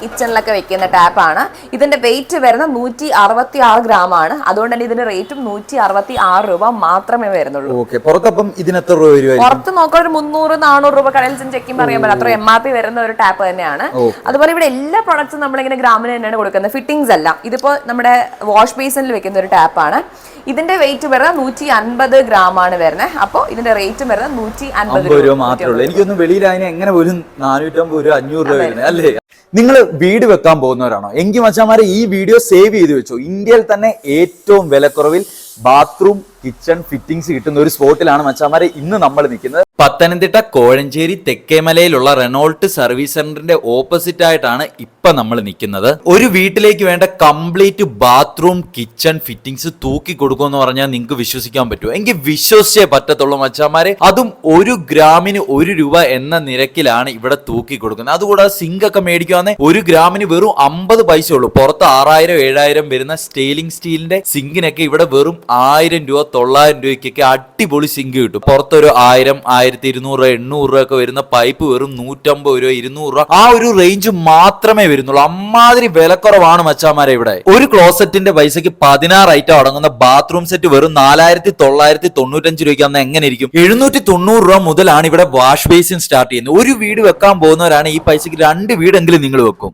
കിച്ചണിലൊക്കെ വെക്കുന്ന ടാപ്പാണ് ഇതിന്റെ വെയിറ്റ് വരുന്നത് നൂറ്റി അറുപത്തി ആറ് ഗ്രാം ആണ്. അതുകൊണ്ട് തന്നെ ഇതിന്റെ റേറ്റും നൂറ്റി അറുപത്തി ആറ് രൂപ മാത്രമേ വരുന്നുള്ളൂ. ഓക്കെ പുറത്തപ്പം ഇതിന് എത്ര രൂപ പുറത്ത് നോക്കാൻ ഒരു മുന്നൂറ് നാനൂറ് രൂപ കടയിൽ ചെന്ന് ചെക്കിംഗ് പറയാൻ അറിയാൻ പറ്റും അത്ര എം ആർ പി വരുന്ന ഒരു ടാപ്പ് തന്നെയാണ്. അതുപോലെ ഇവിടെ എല്ലാ പ്രൊഡക്ട്സും നമ്മളിങ്ങനെ ഗ്രാമിന് തന്നെയാണ് കൊടുക്കുന്നത്. ഫിറ്റിംഗ്സ് അല്ല. ഇതിപ്പോ നമ്മുടെ വാഷ് ബേസിനിൽ വെക്കുന്ന ഒരു ടാപ്പാണ് ഇതിന്റെ വെയിറ്റ് വരുന്നത് നൂറ്റി അൻപത് ഗ്രാം ആണ് വരുന്നത്. അപ്പോൾ ഇതിന്റെ റേറ്റും വരുന്നത് നൂറ്റി അൻപത് രൂപ മാത്രമേ ഉള്ളൂ. എനിക്കൊന്നും വെളിയിൽ അതിന് എങ്ങനെ പോലും നാനൂറ്റമ്പത് രൂപ അഞ്ഞൂറ് രൂപ അല്ലേ? നിങ്ങൾ വീട് വെക്കാൻ പോകുന്നവരാണോ? എങ്കിൽ മച്ചാമാരെ ഈ വീഡിയോ സേവ് ചെയ്ത് വെച്ചോ. ഇന്ത്യയിൽ തന്നെ ഏറ്റവും വിലക്കുറവിൽ ബാത്റൂം കിച്ചൺ ഫിറ്റിംഗ്സ് കിട്ടുന്ന ഒരു സ്പോട്ടിലാണ് മച്ചാമാരെ ഇന്ന് നമ്മൾ നിൽക്കുന്നത്. പത്തനംതിട്ട കോഴഞ്ചേരി തെക്കേമലയിലുള്ള റെനോൾട്ട് സർവീസ് സെന്ററിന്റെ ഓപ്പോസിറ്റ് ആയിട്ടാണ് ഇപ്പൊ നമ്മൾ നിൽക്കുന്നത്. ഒരു വീട്ടിലേക്ക് വേണ്ട കംപ്ലീറ്റ് ബാത്റൂം കിച്ചൺ ഫിറ്റിംഗ്സ് തൂക്കി കൊടുക്കുമെന്ന് പറഞ്ഞാൽ നിങ്ങൾക്ക് വിശ്വസിക്കാൻ പറ്റുമോ? എനിക്ക് വിശ്വസിച്ചേ പറ്റത്തുള്ളൂ മച്ചാമാരെ. അതും ഒരു ഗ്രാമിന് ഒരു രൂപ എന്ന നിരക്കിലാണ് ഇവിടെ തൂക്കി കൊടുക്കുന്നത്. അതുകൂടാതെ സിങ്ക് ഒക്കെ മേടിക്കുവാന്നെ ഒരു ഗ്രാമിന് വെറും അമ്പത് പൈസ ഉള്ളൂ. പുറത്ത് ആറായിരം ഏഴായിരം വരുന്ന സ്റ്റെയിലിംഗ് സ്റ്റീലിന്റെ സിങ്കിനൊക്കെ ഇവിടെ വെറും ആയിരം രൂപ തൊള്ളായിരം രൂപയ്ക്കൊക്കെ അടിപൊളി സിങ്ക് കിട്ടും. പുറത്തൊരു ആയിരം ആയിരത്തി ഇരുന്നൂറ് എണ്ണൂറ് രൂപ ഒക്കെ വരുന്ന പൈപ്പ് വെറും നൂറ്റമ്പത് രൂപ ഇരുന്നൂറ് രൂപ. ആ ഒരു റേഞ്ച് മാത്രമേ വരുന്നുള്ളൂ. അമ്മാതിരി വിലക്കുറവാണ് മച്ചാമാരെ ഇവിടെ. ഒരു ക്ലോസറ്റിന്റെ പൈസക്ക് പതിനാറ് ഐറ്റം അടങ്ങുന്ന ബാത്റൂം സെറ്റ് വെറും നാലായിരത്തി തൊള്ളായിരത്തി തൊണ്ണൂറ്റഞ്ച് രൂപയ്ക്ക് അന്ന് എങ്ങനെ ഇരിക്കും? എഴുന്നൂറ്റി തൊണ്ണൂറ് രൂപ മുതലാണ് ഇവിടെ വാഷ് ബേസിൻ സ്റ്റാർട്ട് ചെയ്യുന്നത്. ഒരു വീട് വെക്കാൻ പോകുന്നവരാണ് ഈ പൈസക്ക് രണ്ട് വീടെങ്കിലും നിങ്ങൾ വെക്കും.